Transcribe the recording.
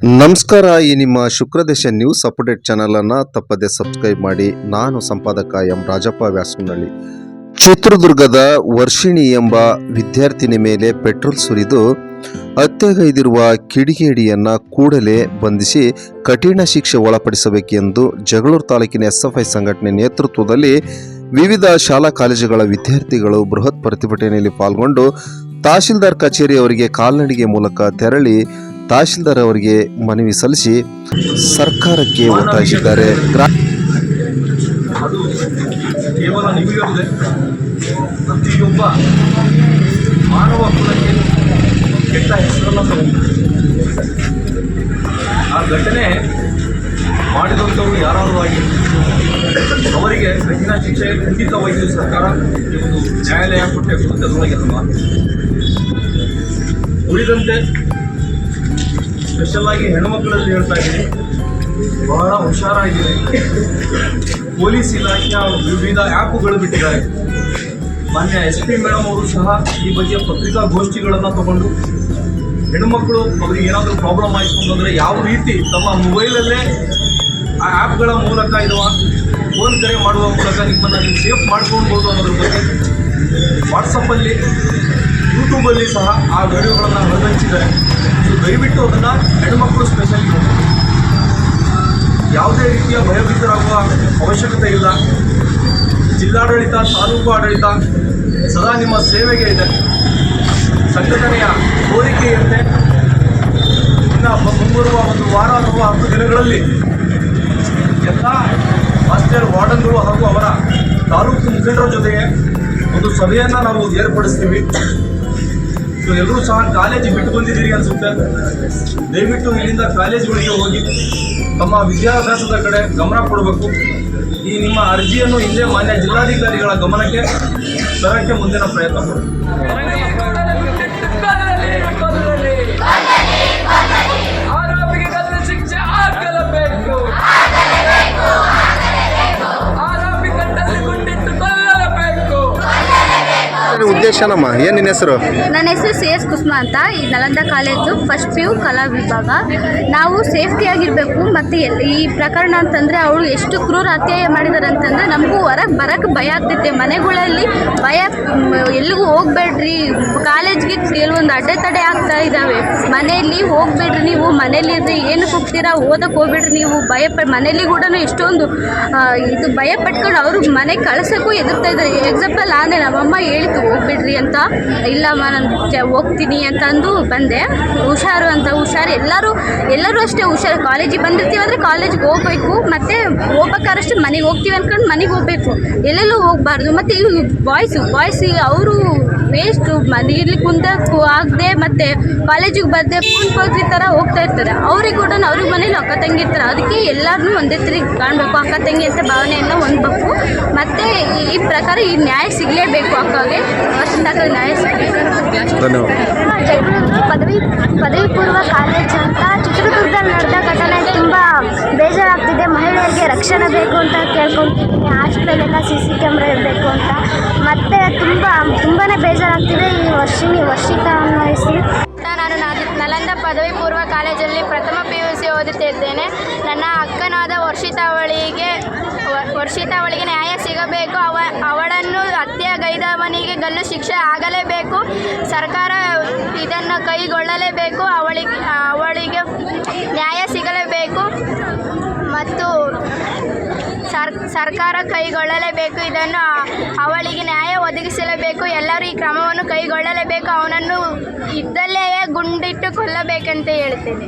ನಮಸ್ಕಾರ, ಈ ನಿಮ್ಮ ಶುಕ್ರದೇಶ ನ್ಯೂಸ್ ಅಪ್ಡೇಟ್ ಚಾನಲ್ ಅನ್ನ ತಪ್ಪದೆ ಸಬ್ಸ್ಕ್ರೈಬ್ ಮಾಡಿ. ನಾನು ಸಂಪಾದಕ ಎಂ. ರಾಜಪ್ಪ ವ್ಯಾಸನಹಳ್ಳಿ ಚಿತ್ರದುರ್ಗದ ವರ್ಷಿಣಿ ಎಂಬ ವಿದ್ಯಾರ್ಥಿನಿ ಮೇಲೆ ಪೆಟ್ರೋಲ್ ಸುರಿದು ಹತ್ಯೆಗೈದಿರುವ ಕಿಡಿಗೇಡಿಯನ್ನ ಕೂಡಲೇ ಬಂಧಿಸಿ ಕಠಿಣ ಶಿಕ್ಷೆ ಒಳಪಡಿಸಬೇಕೆಂದು ಜಗಳೂರು ತಾಲೂಕಿನ ಎಸ್ಎಫ್ಐ ಸಂಘಟನೆ ನೇತೃತ್ವದಲ್ಲಿ ವಿವಿಧ ಶಾಲಾ ಕಾಲೇಜುಗಳ ವಿದ್ಯಾರ್ಥಿಗಳು ಬೃಹತ್ ಪ್ರತಿಭಟನೆಯಲ್ಲಿ ಪಾಲ್ಗೊಂಡು ತಹಶೀಲ್ದಾರ್ ಕಚೇರಿಯವರಿಗೆ ಕಾಲ್ನಡಿಗೆ ಮೂಲಕ ತೆರಳಿ ತಹಶೀಲ್ದಾರ್ ಅವರಿಗೆ ಮನವಿ ಸಲ್ಲಿಸಿ ಸರ್ಕಾರಕ್ಕೆ ಒತ್ತಾಯಿಸಿದ್ದಾರೆ. ಮಾಡಿದಂಥವ್ರು ಯಾರಾದರೂ ಆಗಿ ಅವರಿಗೆ ಕಠಿಣ ಶಿಕ್ಷೆ ಖಂಡಿತವಾಗಿಯೂ ಸರ್ಕಾರ ಒಂದು ನ್ಯಾಯಾಲಯ ಕೊಟ್ಟೆ ಕೊಡುತ್ತೆ ಅದರೊಳಗೆ ಉಳಿದಂತೆ ಸ್ಪೆಷಲ್ ಆಗಿ ಹೆಣ್ಮಕ್ಳಲ್ಲಿ ಹೇಳ್ತಾ ಇದ್ದೀನಿ. ಬಹಳ ಹುಷಾರಾಗಿದೆ ಪೊಲೀಸ್ ಇಲಾಖೆಯ ವಿವಿಧ ಆ್ಯಪ್ಗಳು ಬಿಟ್ಟಿದ್ದಾರೆ. ಮಾನ್ಯ ಎಸ್ ಪಿ ಮೇಡಮ್ ಅವರು ಸಹ ಈ ಬಗ್ಗೆ ಪತ್ರಿಕಾಗೋಷ್ಠಿಗಳನ್ನು ತಗೊಂಡು ಹೆಣ್ಣುಮಕ್ಕಳು ಅವ್ರಿಗೆ ಏನಾದರೂ ಪ್ರಾಬ್ಲಮ್ ಆಯಿತು ಅಂತಂದರೆ ಯಾವ ರೀತಿ ತಮ್ಮ ಮೊಬೈಲಲ್ಲೇ ಆ ಆ್ಯಪ್ಗಳ ಮೂಲಕ ಇರುವ ಫೋನ್ ಕರೆ ಮಾಡುವ ಮೂಲಕ ನಿಮ್ಮನ್ನು ನೀವು ಸೇಫ್ ಮಾಡ್ಕೊಳ್ಬೋದು ಅನ್ನೋದ್ರ ಬಗ್ಗೆ ವಾಟ್ಸಪ್ಪಲ್ಲಿ ಯೂಟ್ಯೂಬಲ್ಲಿ ಸಹ ಆ ವಿಡಿಯೋಗಳನ್ನು ಹೊರಹಂಚಿದ್ದಾರೆ ಸೊ ದಯವಿಟ್ಟು ಅದನ್ನು ಹೆಣ್ಮಕ್ಳು ಸ್ಪೆಷಲಿ ಯಾವುದೇ ರೀತಿಯ ಭಯಭೀತರಾಗುವ ಅವಶ್ಯಕತೆ ಇಲ್ಲ. ಜಿಲ್ಲಾಡಳಿತ, ತಾಲೂಕು ಆಡಳಿತ ಸದಾ ನಿಮ್ಮ ಸೇವೆಗೆ ಇದೆ. ಸಂಘಟನೆಯ ಕೋರಿಕೆಯಂತೆ ಇನ್ನು ಮುಂಬರುವ ಒಂದು ವಾರ ಅಥವಾ ಹತ್ತು ದಿನಗಳಲ್ಲಿ ಎಲ್ಲ ಮಾಸ್ಟರ್ ವಾರ್ಡನ್ಗಳು ಹಾಗೂ ಅವರ ತಾಲೂಕು ಮುಖಂಡರ ಜೊತೆಗೆ ಒಂದು ಸಭೆಯನ್ನು ನಾವು ಏರ್ಪಡಿಸ್ತೀವಿ. ಸೊ ಎಲ್ಲರೂ ಸಹ ಕಾಲೇಜ್ ಬಿಟ್ಟು ಬಂದಿದ್ದೀರಿ ಅನ್ಸುತ್ತೆ. ದಯವಿಟ್ಟು ಇಲ್ಲಿಂದ ಕಾಲೇಜುಗಳಿಗೆ ಹೋಗಿ ತಮ್ಮ ವಿದ್ಯಾಭ್ಯಾಸದ ಕಡೆ ಗಮನ ಕೊಡಬೇಕು. ಈ ನಿಮ್ಮ ಅರ್ಜಿಯನ್ನು ಹಿಂದೆ ಮಾನ್ಯ ಜಿಲ್ಲಾಧಿಕಾರಿಗಳ ಗಮನಕ್ಕೆ ತರಕ್ಕೆ ಮುಂದಿನ ಪ್ರಯತ್ನ. ಉದ್ದೇಶನಮ್ಮ ಏನ್ ನಿನ್ನ ಹೆಸರು? ನನ್ನ ಹೆಸರು ಸಿ ಎಸ್ ಕುಸ್ಮಾ ಅಂತ. ಈ Nalanda college first P U ಕಲಾ ವಿಭಾಗ. ನಾವು ಸೇಫ್ಟಿಯಾಗಿರಬೇಕು ಮತ್ತು ಈ ಪ್ರಕರಣ ಅಂತಂದರೆ ಅವಳು ಎಷ್ಟು ಕ್ರೂರ ಅತ್ಯಾಯ ಮಾಡಿದಾರೆ ಅಂತಂದರೆ ನಮಗೂ ಹೊರಗೆ ಬರೋಕ್ಕೆ ಭಯ ಆಗ್ತೈತೆ. ಮನೆಗಳಲ್ಲಿ ಭಯ ಎಲ್ಲಿಗೂ ಹೋಗ್ಬೇಡ್ರಿ. ಕಾಲೇಜ್ಗೆ ಕೆಲವೊಂದು ಅಡೆತಡೆ ಆಗ್ತಾ ಇದ್ದಾವೆ ಮನೆಯಲ್ಲಿ ಹೋಗ್ಬೇಡ್ರಿ ನೀವು. ಮನೇಲಿರ್ರಿ ಏನು ಹೋಗ್ತೀರಾ ಓದಕ್ಕೆ ಹೋಗ್ಬೇಡ್ರಿ ನೀವು. ಭಯ ಪ ಕೂಡ ಎಷ್ಟೊಂದು ಇದು ಭಯ ಪಟ್ಕೊಂಡು ಅವರು ಮನೆಗೆ ಕಳ್ಸೋಕ್ಕೂ ಎದುರ್ತಾ ಇದ್ದಾರೆ ಎಕ್ಸಾಂಪಲ್ ನಾನೇ ನಮ್ಮಮ್ಮ ಹೇಳಿತು ಹೋಗ್ಬಿಡ್ರಿ ಅಂತ. ಇಲ್ಲಮ್ಮ, ನಾನು ಹೋಗ್ತೀನಿ ಅಂತಂದು ಬಂದೆ. ಹುಷಾರು ಅಂತ ಹುಷಾರು. ಎಲ್ಲರೂ ಎಲ್ಲರೂ ಅಷ್ಟೇ ಹುಷಾರು. ಕಾಲೇಜಿಗೆ ಬಂದಿರ್ತೀವಿ ಅಂದರೆ ಕಾಲೇಜಿಗೆ ಹೋಗ್ಬೇಕು. ಮತ್ತು ಹೋಗ್ಬೇಕಾರಷ್ಟೇ ಮನೆಗೆ ಹೋಗ್ತೀವಿ ಅಂದ್ಕೊಂಡು ಮನೆಗೆ ಹೋಗ್ಬೇಕು. ಎಲ್ಲೆಲ್ಲೂ ಹೋಗ್ಬಾರ್ದು. ಮತ್ತು ಇವು ಬಾಯ್ಸು ಬಾಯ್ಸ್ ಅವರು ವೇಸ್ಟು ಮನೆಯಲ್ಲಿ ಕುಂದಕ್ಕೂ ಆಗದೆ ಮತ್ತು ಕಾಲೇಜಿಗೆ ಬರದೆ ಫೋನ್ ಪೋತ್ರಿ ಥರ ಹೋಗ್ತಾ ಇರ್ತಾರೆ. ಅವ್ರಿಗೆ ಕೂಡ ಅವ್ರಿಗೆ ಮನೇಲಿ ಅಕ್ಕ ತಂಗಿ ಇರ್ತಾರೆ. ಅದಕ್ಕೆ ಎಲ್ಲರನ್ನೂ ಒಂದೇ ಥರ ಕಾಣಬೇಕು. ಅಕ್ಕ ತಂಗಿ ಅಂತ ಭಾವನೆಯನ್ನು ಹೊಂದಬೇಕು. ಮತ್ತು ಈ ಪ್ರಕಾರ ಈ ನ್ಯಾಯ ಸಿಗಲೇಬೇಕು ಅಕ್ಕಗೆ. ಜಗಳೂರು ಪದವಿ ಪದವಿ ಪೂರ್ವ ಕಾಲೇಜ್ ಅಂತ ಚಿತ್ರದುರ್ಗದಲ್ಲಿ ನಡೆದ ಘಟನೆ ತುಂಬ ಬೇಜಾರಾಗ್ತಿದೆ ಮಹಿಳೆಯರಿಗೆ ರಕ್ಷಣೆ ಬೇಕು ಅಂತ ಕೇಳ್ಕೊತಿದ್ದೀನಿ ಹಾಸ್ಟೆಲೆಲ್ಲ ಸಿ ಸಿ ಕ್ಯಾಮ್ರಾ ಇರಬೇಕು ಅಂತ ಮತ್ತು ತುಂಬ ತುಂಬಾ ಬೇಜಾರಾಗ್ತಿದೆ ಈ ವರ್ಷಿಣಿ ವರ್ಷಿತ ಅನ್ವಯಿಸಿ ನಾನು ನಲಂದ ಪದವಿ ಪೂರ್ವ ಕಾಲೇಜಲ್ಲಿ ಪ್ರಥಮ ಪಿ ಯು ಸಿ ಓದುತ್ತಿದ್ದೇನೆ ನನ್ನ ಅಕ್ಕನಾದ ವರ್ಷಿತಾವಳಿಗೆ ವರ್ಷಿತಾವಳಿಗೆ ನ್ಯಾಯ ಸಿಗಬೇಕು ಅವ ಅವಳನ್ನು ಹತ್ಯೆಗೈದವನಿಗೆ ಗಲ್ಲು ಶಿಕ್ಷೆ ಆಗಲೇಬೇಕು. ಸರ್ಕಾರ ಇದನ್ನು ಕೈಗೊಳ್ಳಲೇಬೇಕು. ಅವಳಿಗೆ ಅವಳಿಗೆ ನ್ಯಾಯ ಸಿಗಲೇಬೇಕು. ಮತ್ತು ಸರ್, ಸರ್ಕಾರ ಕೈಗೊಳ್ಳಲೇಬೇಕು. ಇದನ್ನು ಅವಳಿಗೆ ನ್ಯಾಯ ಒದಗಿಸಲೇಬೇಕು. ಎಲ್ಲರೂ ಈ ಕ್ರಮವನ್ನು ಕೈಗೊಳ್ಳಲೇಬೇಕು. ಅವನನ್ನು ಇದ್ದಲ್ಲೇ ಗುಂಡಿಟ್ಟು ಕೊಲ್ಲಬೇಕಂತ ಹೇಳ್ತೇನೆ.